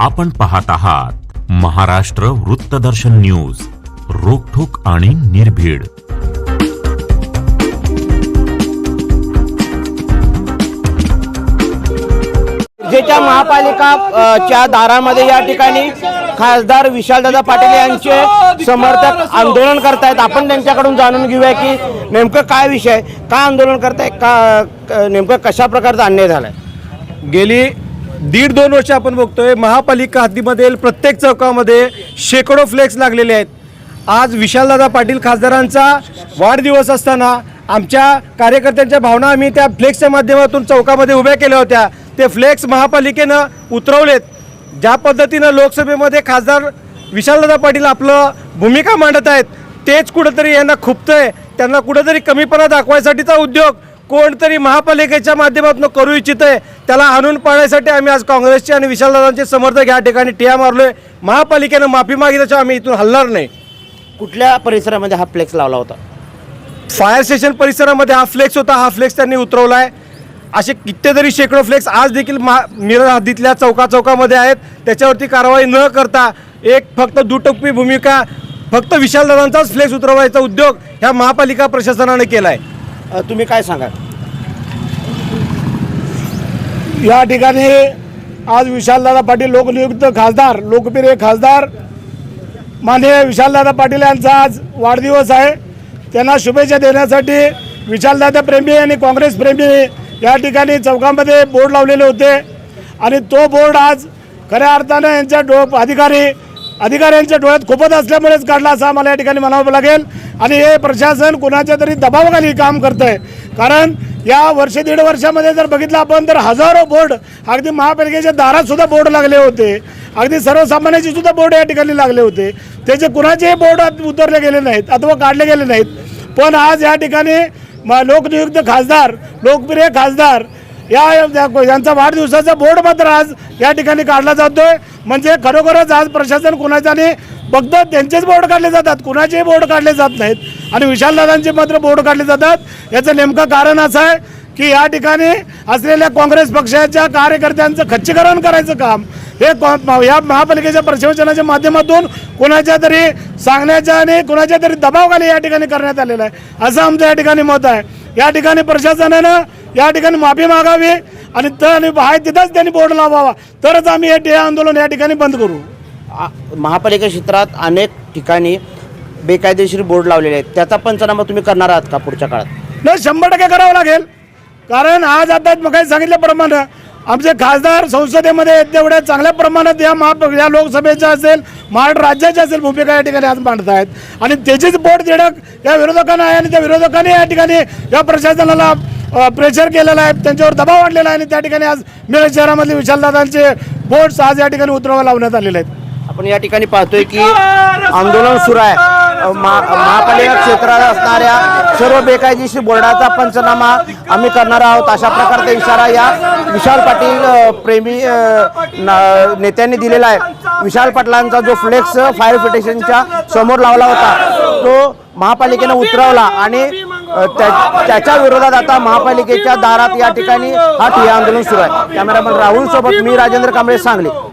आपण पाहत आहात महाराष्ट्र वृत्तदर्शन न्यूज रोखोक आणि निर्भीड. जेच्या महापालिका अ, च्या दारामध्ये या ठिकाणी खासदार विशालदादा पाटील यांचे समर्थक आंदोलन करतायत. आपण त्यांच्याकडून जाणून घेऊया की नेमकं काय विषय काय आंदोलन करताय? का क- नेमकं कशा प्रकारचा अन्याय झालाय? गेली दीड दोन वर्ष आपण बघतोय महापालिका हद्दीमधील प्रत्येक चौकामध्ये शेकडो फ्लेक्स लागलेले आहेत. आज विशालदादा पाटील खासदारांचा वाढदिवस असताना आमच्या कार्यकर्त्यांच्या भावना आम्ही त्या फ्लेक्सच्या माध्यमातून चौकामध्ये उभ्या केल्या होत्या. ते फ्लेक्स महापालिकेनं उतरवलेत. ज्या पद्धतीनं लोकसभेमध्ये खासदार विशालदादा पाटील आपलं भूमिका मांडत आहेत तेच कुठंतरी यांना खुपतंय. त्यांना कुठंतरी कमीपणा दाखवायसाठीचा उद्योग कोणतरी महापालिकेच्या माध्यमातून करू इच्छित आहे त्याला आणून पाळण्यासाठी आम्ही आज काँग्रेसचे आणि विशालदादांचे समर्थक या ठिकाणी टिया मारलोय. महापालिकेनं माफी मागितल्याशिवाय त्याच्यावर आम्ही इथून हलणार नाही. कुठल्या परिसरामध्ये हा फ्लेक्स लावला होता? फायर स्टेशन परिसरामध्ये हा फ्लेक्स होता हा फ्लेक्स त्यांनी उतरवला आहे असे कितीतरी शेकडो फ्लेक्स आज देखील महा मिरज हद्दीतल्या चौका चौकामध्ये आहेत. त्याच्यावरती कारवाई न करता एक फक्त दुटप्पी भूमिका फक्त विशालदादांचाच फ्लेक्स उतरवायचा उद्योग ह्या महापालिका प्रशासनाने केला आहे तुम्ही काय सांगा या ठिकाणी आज विशालदादा पाटील लोकनियुक्त खासदार लोकप्रिय खासदार माननीय विशालदादा पाटील यांचा आज वाढदिवस आहे. त्यांना शुभेच्छा देण्यासाठी विशालदादा प्रेमी आणि काँग्रेस प्रेमी या ठिकाणी चौकामध्ये बोर्ड लावलेले होते. आणि तो बोर्ड आज खऱ्या अर्थानं यांच्या डो अधिकारी अधिकाऱ्यांच्या डोळ्यात खोपत असल्यामुळेच काढला असं आम्हाला या ठिकाणी म्हणावं लागेल. आणि हे प्रशासन कुणाच्या तरी दबावाखाली काम करत आहे कारण या वर्ष दीड वर्षामध्ये जर बघितलं आपण तर हजारो बोर्ड अगदी महापालिकेच्या दारात सुद्धा बोर्ड लागले होते. अगदी सर्वसामान्याचे सुद्धा बोर्ड या ठिकाणी लागले होते. त्याचे कुणाचेही बोर्ड उतरले गेले नाहीत अथवा काढले गेले नाहीत. पण आज या ठिकाणी म- लोकनियुक्त खासदार लोकप्रिय खासदार या यांचा वाढदिवसाचा बोर्ड मात्र आज या ठिकाणी काढला जातोय. म्हणजे खरोखरच आज प्रशासन कुणाच्याने फक्त त्यांचेच बोर्ड काढले जातात. कुणाचेही बोर्ड काढले जात नाहीत. आणि विशालदादांचे मात्र बोर्ड काढले जातात. याचं नेमकं कारण असं आहे की या ठिकाणी असलेल्या काँग्रेस पक्षाच्या कार्यकर्त्यांचं खच्चीकरण करायचं काम हे कॉ- या महापालिकेच्या प्रशासनाच्या माध्यमातून कुणाच्या तरी सांगण्याच्या आणि कुणाच्या तरी दबावाखाली या ठिकाणी करण्यात आलेलं आहे. असं आमचं या ठिकाणी मत आहे. या ठिकाणी प्रशासनानं या ठिकाणी माफी मागावी आणि तर आहे तिथंच त्यांनी बोर्ड लावावा. तरच आम्ही हे आंदोलन या ठिकाणी बंद करू. महापालिका क्षेत्रात अनेक ठिकाणी बेकायदेशीर बोर्ड लावलेले आहेत. त्याचा पंचनामा तुम्ही करणार आहात का पुढच्या काळात? नाही शंभर टक्के करावं लागेल. कारण आज आता मग काही सांगितल्याप्रमाणे आमचे खासदार संसदेमध्ये तेवढ्या चांगल्या प्रमाणात या महा या लोकसभेच्या असेल महाराष्ट्र राज्याच्या असेल भूमिका या ठिकाणी आज मांडत आहेत आणि त्याचीच बोट देणं या विरोधकांना आहे आणि त्या विरोधकांनी या ठिकाणी या प्रशासनाला प्रेशर केलेलं आहे. त्यांच्यावर दबाव आणलेला आहे आणि त्या ठिकाणी आज मिरज शहरामधले विशालदादांचे बोट्स आज या ठिकाणी उतरवा लावण्यात आलेले आहेत. आपण या ठिकाणी पाहतोय की आंदोलन सुरू आहे. महापालिका क्षेत्रात असणाऱ्या सर्व बेकायदेशीर बोर्डाचा पंचनामा आम्ही करणार आहोत. अशा प्रकारचा इशारा या विशाल पाटील प्रेमी नेत्यांनी दिलेला आहे. विशाल पाटलांचा जो फ्लेक्स फायर स्टेशनच्या समोर लावला होता तो महापालिकेनं उतरवला आणि त्याच्या विरोधात आता महापालिकेच्या दारात या ठिकाणी हा ठिय्या आंदोलन सुरू आहे. कॅमेरामन राहुल सोबत मी राजेंद्र कांबळे सांगली.